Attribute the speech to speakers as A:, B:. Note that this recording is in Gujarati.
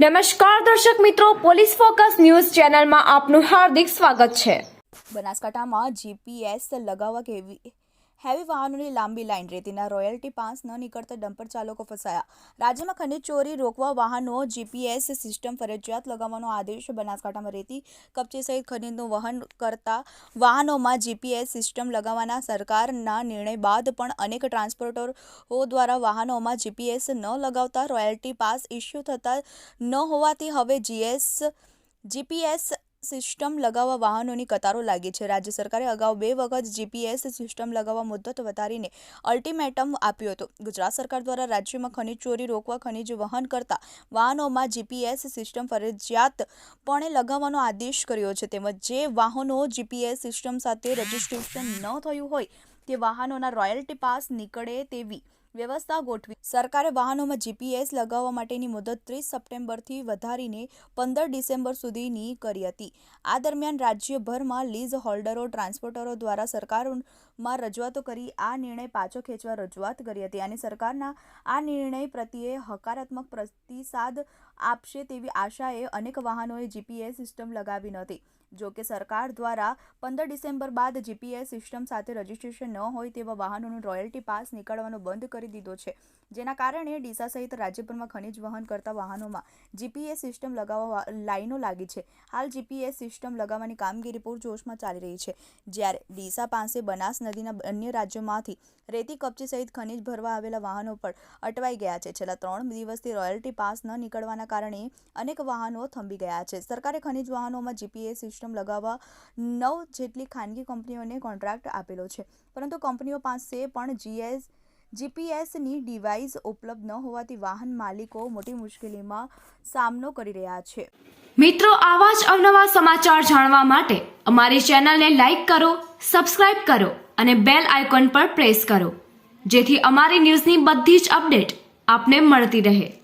A: નમસ્કાર દર્શક મિત્રો, પોલીસ ફોકસ ન્યૂઝ ચેનલમાં આપનું હાર્દિક સ્વાગત છે.
B: બનાસકાંઠામાં જીપીએસ લગાવવા કેવી હેવી વાહનોની લાંબી લાઇન રેતીના રોયલ્ટી પાસ ન નીકળતા ડમ્પર ચાલકો ફસાયા. રાજ્યમાં ખનિજ ચોરી રોકવા વાહનો જીપીએસ સિસ્ટમ ફરજિયાત લગાવવાનો આદેશ બનાસકાંઠામાં રેતી કપચી સહિત ખનીજનું વહન કરતા વાહનોમાં જીપીએસ સિસ્ટમ લગાવવાના સરકારના નિર્ણય બાદ પણ અનેક ટ્રાન્સપોર્ટરો દ્વારા વાહનોમાં જીપીએસ ન લગાવતા રોયલ્ટી પાસ ઇસ્યુ થતા ન હોવાથી હવે જીએસ જીપીએસ સિસ્ટમ લગાવવા વાહનોની કતારો લાગી છે. રાજ્ય સરકારે અગાઉ બે વખત જીપીએસ સિસ્ટમ લગાવવા મુદ્દત વધારીને અલ્ટિમેટમ આપ્યો હતો. ગુજરાત સરકાર દ્વારા રાજ્યમાં ખનિજ ચોરી રોકવા, ખનિજ વહન કરતા વાહનોમાં જીપીએસ સિસ્ટમ ફરજિયાતપણે લગાવવાનો આદેશ કર્યો છે. તેમજ જે વાહનો જીપીએસ સિસ્ટમ સાથે રજિસ્ટ્રેશન ન થયું હોય તે વાહનોના રોયલ્ટી પાસ નીકળે તેવી વ્યવસ્થા ગોઠવી. સરકારે વાહનોમાં જીપીએસ લગાવવા માટેની મુદત ત્રીસ સપ્ટેમ્બરથી વધારીને પંદર ડિસેમ્બર સુધીની કરી હતી. આ દરમિયાન રાજ્યભરમાં લીઝ હોલ્ડરો, ટ્રાન્સપોર્ટરો દ્વારા સરકારમાં રજૂઆતો કરી આ નિર્ણય પાછો ખેંચવા રજૂઆત કરી હતી અને સરકારના આ નિર્ણય પ્રત્યે હકારાત્મક પ્રતિસાદ આપશે તેવી આશાએ અનેક વાહનોએ જીપીએસ સિસ્ટમ લગાવી નહોતી. જો કે સરકાર દ્વારા પંદર ડિસેમ્બર બાદ જીપીએસ સિસ્ટમ સાથે રજીસ્ટ્રેશન ન હોય તેવા વાહનોનો રોયલ્ટી પાસ નીકળવાનો બંધ કરી દીધો છે. જેના કારણે ડીસા સહિત રાજ્યભરમાં ખનિજ વહન કરતા વાહનોમાં જીપીએસ સિસ્ટમ લગાવવા લાઈનો લાગી છે. હાલ જીપીએસ સિસ્ટમ લગાવવાની કામગીરી પૂરજોશમાં ચાલી રહી છે. જ્યારે ડીસા પાસે બનાસ નદીના અન્ય રાજ્યોમાંથી રેતી કપચી સહિત ખનિજ ભરવા આવેલા વાહનો પણ અટવાઈ ગયા છે. છેલ્લા ત્રણ દિવસથી રોયલ્ટી પાસ ન નીકળવાના કારણે અનેક વાહનો થંભી ગયા છે. સરકારે ખનિજ વાહનોમાં જીપીએસ સિસ્ટમ લગાવવા નવ જેટલી ખાનગી કંપનીઓને કોન્ટ્રાક્ટ આપેલો છે. પરંતુ કંપનીઓ પાસે પણ જીએસ, જીપીએસની ડિવાઇસ ઉપલબ્ધ ન હોવાથી વાહન માલિકો મોટી મુશ્કેલીમાં સામનો કરી રહ્યા છે.
A: મિત્રો, આવા જ અવનવા સમાચાર જાણવા માટે અમારી ચેનલને લાઇક કરો, સબસ્ક્રાઇબ કરો અને બેલ આઇકોન પર પ્રેસ કરો. જેથી અમારી ન્યૂઝની બધી જ અપડેટ આપને મળતી રહે.